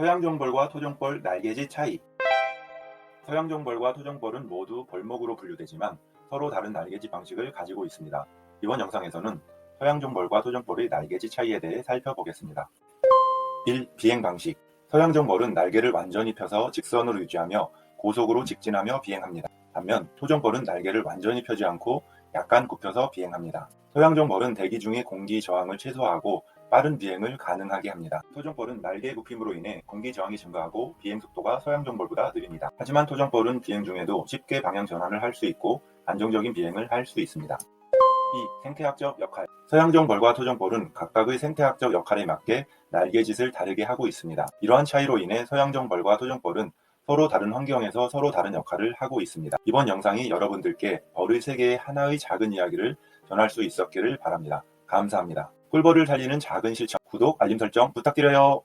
서양종벌과 토종벌 날개짓 차이 서양종벌과 토종벌은 모두 벌목으로 분류되지만 서로 다른 날개짓 방식을 가지고 있습니다. 이번 영상에서는 서양종벌과 토종벌의 날개짓 차이에 대해 살펴보겠습니다. 1. 비행 방식 서양종벌은 날개를 완전히 펴서 직선으로 유지하며 고속으로 직진하며 비행합니다. 반면 토종벌은 날개를 완전히 펴지 않고 약간 굽혀서 비행합니다. 서양종벌은 대기 중의 공기 저항을 최소화하고 빠른 비행을 가능하게 합니다. 토종벌은 날개 굽힘으로 인해 공기 저항이 증가하고 비행 속도가 서양 종벌보다 느립니다. 하지만 토종벌은 비행 중에도 쉽게 방향 전환을 할 수 있고 안정적인 비행을 할 수 있습니다. 2. 생태학적 역할 서양종벌과 토종벌은 각각의 생태학적 역할에 맞게 날개짓을 다르게 하고 있습니다. 이러한 차이로 인해 서양종벌과 토종벌은 서로 다른 환경에서 서로 다른 역할을 하고 있습니다. 이번 영상이 여러분들께 벌의 세계의 하나의 작은 이야기를 전할 수 있었기를 바랍니다. 감사합니다. 꿀벌을 살리는 작은 실천, 구독, 알림 설정 부탁드려요.